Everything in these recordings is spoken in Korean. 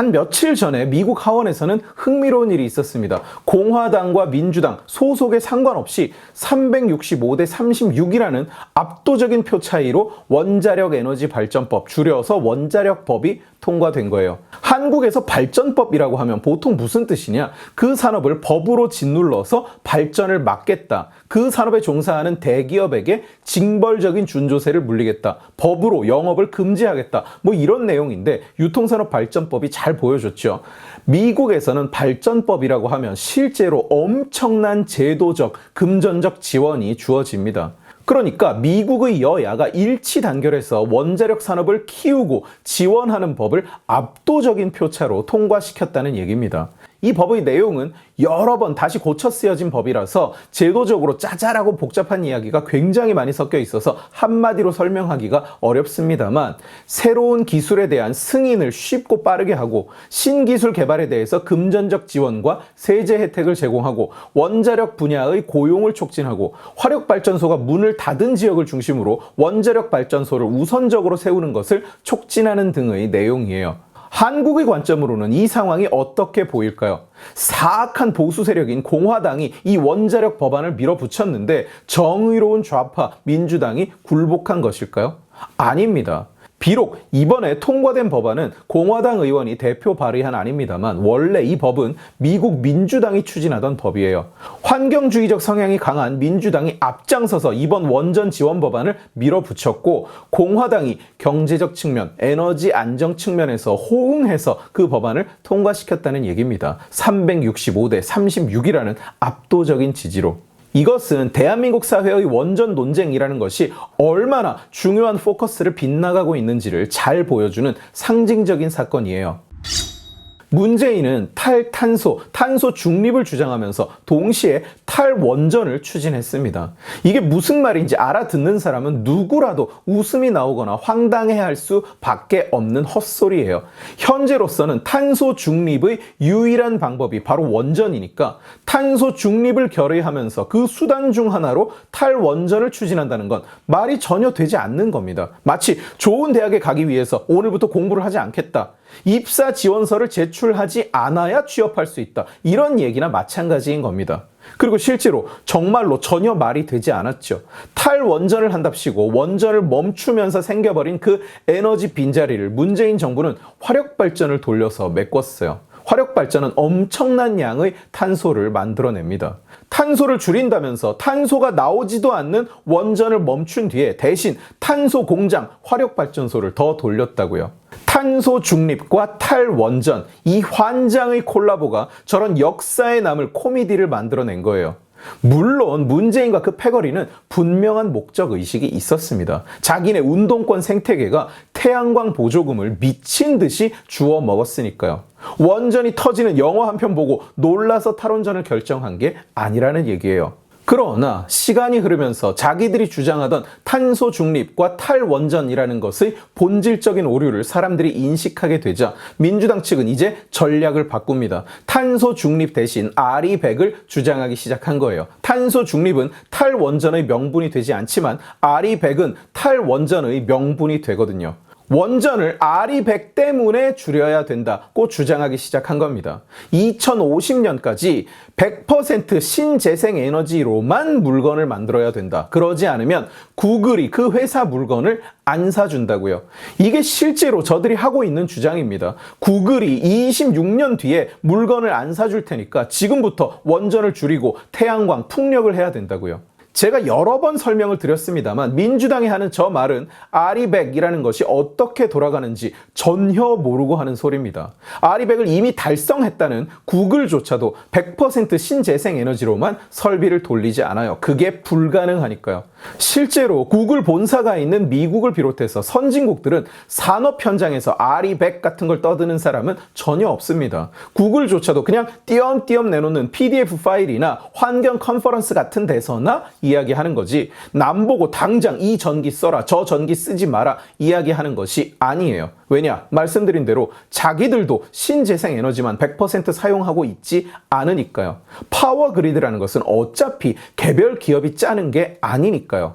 단 며칠 전에 미국 하원에서는 흥미로운 일이 있었습니다. 공화당과 민주당 소속에 상관없이 365대 36이라는 압도적인 표 차이로 원자력 에너지 발전법, 줄여서 원자력법이 통과된 거예요. 한국에서 발전법이라고 하면 보통 무슨 뜻이냐? 그 산업을 법으로 짓눌러서 발전을 막겠다. 그 산업에 종사하는 대기업에게 징벌적인 준조세를 물리겠다. 법으로 영업을 금지하겠다. 뭐 이런 내용인데 유통산업 발전법이 잘 보여줬죠. 미국에서는 발전법이라고 하면 실제로 엄청난 제도적, 금전적 지원이 주어집니다. 그러니까 미국의 여야가 일치 단결해서 원자력 산업을 키우고 지원하는 법을 압도적인 표차로 통과시켰다는 얘기입니다. 이 법의 내용은 여러 번 다시 고쳐 쓰여진 법이라서 제도적으로 짜잘하고 복잡한 이야기가 굉장히 많이 섞여 있어서 한마디로 설명하기가 어렵습니다만 새로운 기술에 대한 승인을 쉽고 빠르게 하고 신기술 개발에 대해서 금전적 지원과 세제 혜택을 제공하고 원자력 분야의 고용을 촉진하고 화력 발전소가 문을 닫은 지역을 중심으로 원자력 발전소를 우선적으로 세우는 것을 촉진하는 등의 내용이에요. 한국의 관점으로는 이 상황이 어떻게 보일까요? 사악한 보수 세력인 공화당이 이 원자력 법안을 밀어붙였는데 정의로운 좌파 민주당이 굴복한 것일까요? 아닙니다. 비록 이번에 통과된 법안은 공화당 의원이 대표 발의한 아닙니다만 원래 이 법은 미국 민주당이 추진하던 법이에요. 환경주의적 성향이 강한 민주당이 앞장서서 이번 원전 지원 법안을 밀어붙였고 공화당이 경제적 측면, 에너지 안정 측면에서 호응해서 그 법안을 통과시켰다는 얘기입니다. 365대 36이라는 압도적인 지지로. 이것은 대한민국 사회의 원전 논쟁이라는 것이 얼마나 중요한 포커스를 빗나가고 있는지를 잘 보여주는 상징적인 사건이에요. 문재인은 탈탄소, 탄소 중립을 주장하면서 동시에 탈원전을 추진했습니다. 이게 무슨 말인지 알아듣는 사람은 누구라도 웃음이 나오거나 황당해 할 수밖에 없는 헛소리예요. 현재로서는 탄소 중립의 유일한 방법이 바로 원전이니까 탄소 중립을 결의하면서 그 수단 중 하나로 탈원전을 추진한다는 건 말이 전혀 되지 않는 겁니다. 마치 좋은 대학에 가기 위해서 오늘부터 공부를 하지 않겠다. 입사 지원서를 제출하지 않아야 취업할 수 있다. 이런 얘기나 마찬가지인 겁니다. 그리고 실제로 정말로 전혀 말이 되지 않았죠. 탈원전을 한답시고 원전을 멈추면서 생겨버린 그 에너지 빈자리를 문재인 정부는 화력발전을 돌려서 메꿨어요. 화력 발전은 엄청난 양의 탄소를 만들어냅니다. 탄소를 줄인다면서 탄소가 나오지도 않는 원전을 멈춘 뒤에 대신 탄소 공장 화력 발전소를 더 돌렸다고요. 탄소 중립과 탈원전 이 환장의 콜라보가 저런 역사에 남을 코미디를 만들어낸 거예요. 물론 문재인과 그 패거리는 분명한 목적 의식이 있었습니다. 자기네 운동권 생태계가 태양광 보조금을 미친 듯이 주워 먹었으니까요. 원전이 터지는 영화 한 편 보고 놀라서 탈원전을 결정한 게 아니라는 얘기예요. 그러나 시간이 흐르면서 자기들이 주장하던 탄소 중립과 탈원전이라는 것의 본질적인 오류를 사람들이 인식하게 되자 민주당 측은 이제 전략을 바꿉니다. 탄소 중립 대신 RE100을 주장하기 시작한 거예요. 탄소 중립은 탈원전의 명분이 되지 않지만 RE100은 탈원전의 명분이 되거든요. 원전을 RE100 때문에 줄여야 된다고 주장하기 시작한 겁니다. 2050년까지 100% 신재생 에너지로만 물건을 만들어야 된다. 그러지 않으면 구글이 그 회사 물건을 안 사준다고요. 이게 실제로 저들이 하고 있는 주장입니다. 구글이 26년 뒤에 물건을 안 사줄 테니까 지금부터 원전을 줄이고 태양광, 풍력을 해야 된다고요. 제가 여러 번 설명을 드렸습니다만 민주당이 하는 저 말은 아리백이라는 것이 어떻게 돌아가는지 전혀 모르고 하는 소리입니다. 아리백을 이미 달성했다는 구글조차도 100% 신재생 에너지로만 설비를 돌리지 않아요. 그게 불가능하니까요. 실제로 구글 본사가 있는 미국을 비롯해서 선진국들은 산업 현장에서 아리백 같은 걸 떠드는 사람은 전혀 없습니다. 구글조차도 그냥 띄엄띄엄 내놓는 PDF 파일이나 환경 컨퍼런스 같은 데서나 이야기하는 거지 남보고 당장 이 전기 써라 저 전기 쓰지 마라 이야기하는 것이 아니에요. 왜냐? 말씀드린 대로 자기들도 신재생 에너지만 100% 사용하고 있지 않으니까요. 파워 그리드라는 것은 어차피 개별 기업이 짜는 게 아니니까요.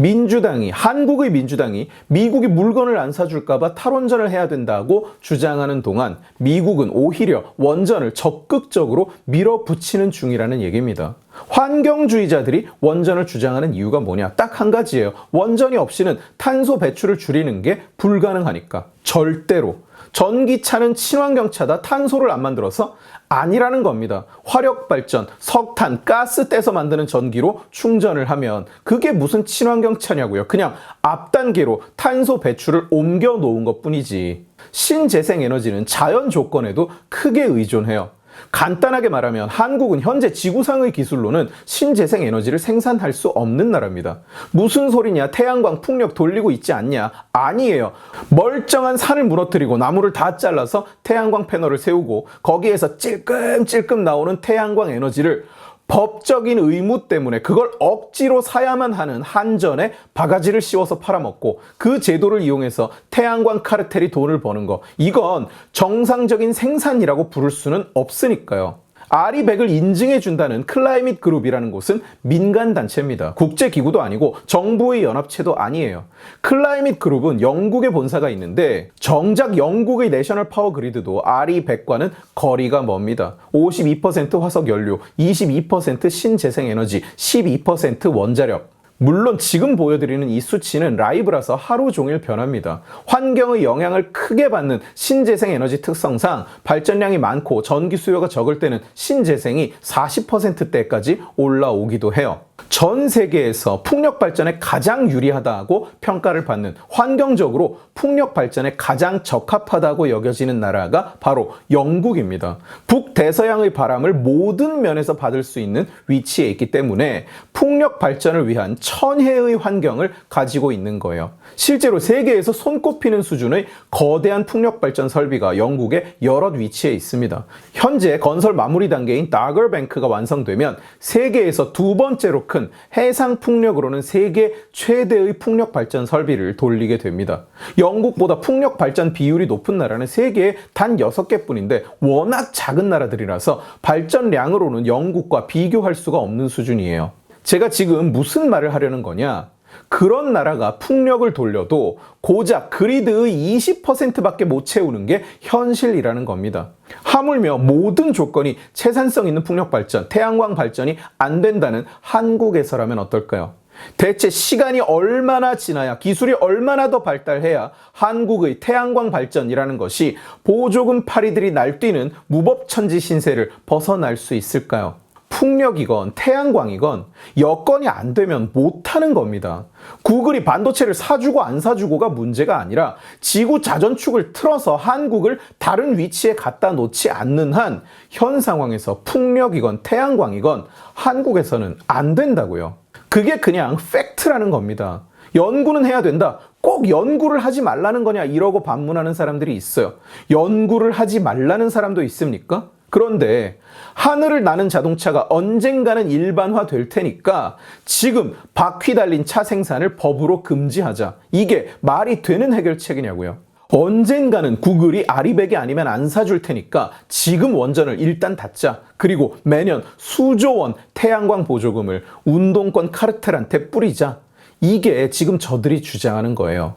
민주당이 한국의 민주당이 미국이 물건을 안 사줄까봐 탈원전을 해야 된다고 주장하는 동안 미국은 오히려 원전을 적극적으로 밀어붙이는 중이라는 얘기입니다. 환경주의자들이 원전을 주장하는 이유가 뭐냐? 딱 한 가지예요. 원전이 없이는 탄소 배출을 줄이는 게 불가능하니까. 절대로. 전기차는 친환경차다. 탄소를 안 만들어서 아니라는 겁니다. 화력 발전, 석탄, 가스 떼서 만드는 전기로 충전을 하면 그게 무슨 친환경차냐고요. 그냥 앞 단계로 탄소 배출을 옮겨 놓은 것 뿐이지. 신재생 에너지는 자연 조건에도 크게 의존해요. 간단하게 말하면 한국은 현재 지구상의 기술로는 신재생 에너지를 생산할 수 없는 나라입니다. 무슨 소리냐? 태양광 풍력 돌리고 있지 않냐? 아니에요. 멀쩡한 산을 무너뜨리고 나무를 다 잘라서 태양광 패널을 세우고 거기에서 찔끔찔끔 나오는 태양광 에너지를 법적인 의무 때문에 그걸 억지로 사야만 하는 한전에 바가지를 씌워서 팔아먹고 그 제도를 이용해서 태양광 카르텔이 돈을 버는 거 이건 정상적인 생산이라고 부를 수는 없으니까요. 아리백을 인증해 준다는 클라이밋 그룹이라는 곳은 민간 단체입니다. 국제 기구도 아니고 정부의 연합체도 아니에요. 클라이밋 그룹은 영국에 본사가 있는데 정작 영국의 내셔널 파워 그리드도 아리백과는 거리가 멉니다. 52% 화석 연료, 22% 신재생 에너지, 12% 원자력. 물론 지금 보여드리는 이 수치는 라이브라서 하루 종일 변합니다. 환경의 영향을 크게 받는 신재생 에너지 특성상 발전량이 많고 전기 수요가 적을 때는 신재생이 40%대까지 올라오기도 해요. 전 세계에서 풍력 발전에 가장 유리하다고 평가를 받는 환경적으로 풍력 발전에 가장 적합하다고 여겨지는 나라가 바로 영국입니다. 북대서양의 바람을 모든 면에서 받을 수 있는 위치에 있기 때문에 풍력 발전을 위한 천혜의 환경을 가지고 있는 거예요. 실제로 세계에서 손꼽히는 수준의 거대한 풍력 발전 설비가 영국의 여러 위치에 있습니다. 현재 건설 마무리 단계인 다거뱅크가 완성되면 세계에서 두 번째로 큰 해상 풍력으로는 세계 최대의 풍력 발전 설비를 돌리게 됩니다. 영국보다 풍력 발전 비율이 높은 나라는 세계에 단 6개 뿐인데 워낙 작은 나라들이라서 발전량으로는 영국과 비교할 수가 없는 수준이에요. 제가 지금 무슨 말을 하려는 거냐? 그런 나라가 풍력을 돌려도 고작 그리드의 20%밖에 못 채우는 게 현실이라는 겁니다. 하물며 모든 조건이 채산성 있는 풍력 발전, 태양광 발전이 안 된다는 한국에서라면 어떨까요? 대체 시간이 얼마나 지나야 기술이 얼마나 더 발달해야 한국의 태양광 발전이라는 것이 보조금 파리들이 날뛰는 무법천지 신세를 벗어날 수 있을까요? 풍력이건 태양광이건 여건이 안 되면 못하는 겁니다. 구글이 반도체를 사주고 안 사주고가 문제가 아니라 지구 자전축을 틀어서 한국을 다른 위치에 갖다 놓지 않는 한 현 상황에서 풍력이건 태양광이건 한국에서는 안 된다고요. 그게 그냥 팩트라는 겁니다. 연구는 해야 된다. 꼭 연구를 하지 말라는 거냐 이러고 반문하는 사람들이 있어요. 연구를 하지 말라는 사람도 있습니까? 그런데 하늘을 나는 자동차가 언젠가는 일반화 될 테니까 지금 바퀴 달린 차 생산을 법으로 금지하자. 이게 말이 되는 해결책이냐고요. 언젠가는 구글이 아리백이 아니면 안 사줄 테니까 지금 원전을 일단 닫자. 그리고 매년 수조 원 태양광 보조금을 운동권 카르텔한테 뿌리자. 이게 지금 저들이 주장하는 거예요.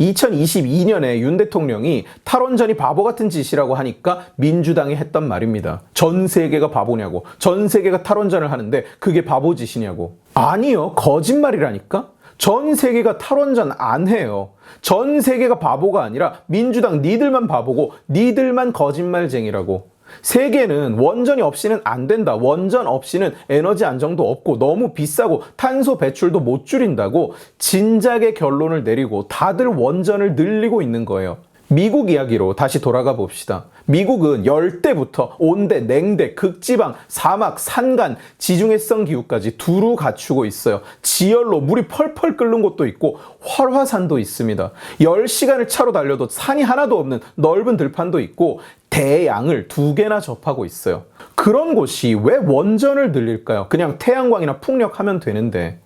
2022년에 윤 대통령이 탈원전이 바보 같은 짓이라고 하니까 민주당이 했던 말입니다. 전 세계가 바보냐고. 전 세계가 탈원전을 하는데 그게 바보 짓이냐고. 아니요. 거짓말이라니까? 전 세계가 탈원전 안 해요. 전 세계가 바보가 아니라 민주당 니들만 바보고 니들만 거짓말쟁이라고. 세계는 원전이 없이는 안 된다. 원전 없이는 에너지 안정도 없고 너무 비싸고 탄소 배출도 못 줄인다고 진작에 결론을 내리고 다들 원전을 늘리고 있는 거예요. 미국 이야기로 다시 돌아가 봅시다. 미국은 열대부터 온대, 냉대, 극지방, 사막, 산간, 지중해성 기후까지 두루 갖추고 있어요. 지열로 물이 펄펄 끓는 곳도 있고 활화산도 있습니다. 10시간을 차로 달려도 산이 하나도 없는 넓은 들판도 있고 대양을 두 개나 접하고 있어요. 그런 곳이 왜 원전을 늘릴까요? 그냥 태양광이나 풍력하면 되는데.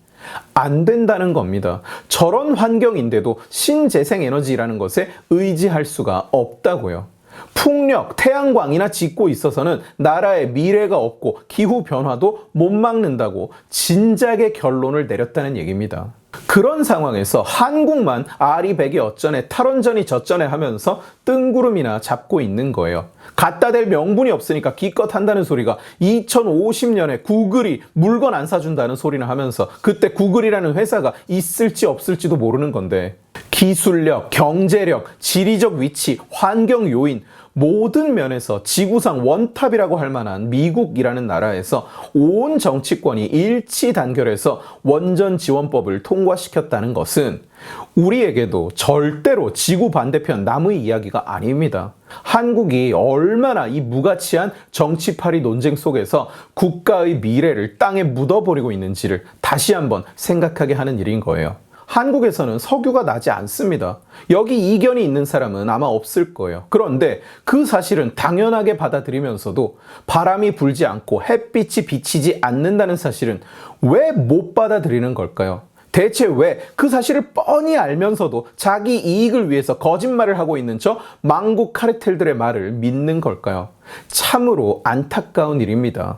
안 된다는 겁니다. 저런 환경인데도 신재생 에너지라는 것에 의지할 수가 없다고요. 풍력, 태양광이나 짓고 있어서는 나라의 미래가 없고 기후 변화도 못 막는다고 진작에 결론을 내렸다는 얘기입니다. 그런 상황에서 한국만 아리 백이 어쩌네 탈원전이 저쩌네 하면서 뜬구름이나 잡고 있는 거예요. 갖다 댈 명분이 없으니까 기껏 한다는 소리가 2050년에 구글이 물건 안 사준다는 소리나 하면서 그때 구글이라는 회사가 있을지 없을지도 모르는 건데 기술력, 경제력, 지리적 위치, 환경 요인 모든 면에서 지구상 원탑이라고 할 만한 미국이라는 나라에서 온 정치권이 일치 단결해서 원전 지원법을 통과시켰다는 것은 우리에게도 절대로 지구 반대편 남의 이야기가 아닙니다. 한국이 얼마나 이 무가치한 정치파리 논쟁 속에서 국가의 미래를 땅에 묻어버리고 있는지를 다시 한번 생각하게 하는 일인 거예요. 한국에서는 석유가 나지 않습니다. 여기 이견이 있는 사람은 아마 없을 거예요. 그런데 그 사실은 당연하게 받아들이면서도 바람이 불지 않고 햇빛이 비치지 않는다는 사실은 왜 못 받아들이는 걸까요? 대체 왜 그 사실을 뻔히 알면서도 자기 이익을 위해서 거짓말을 하고 있는 저 망국 카르텔들의 말을 믿는 걸까요? 참으로 안타까운 일입니다.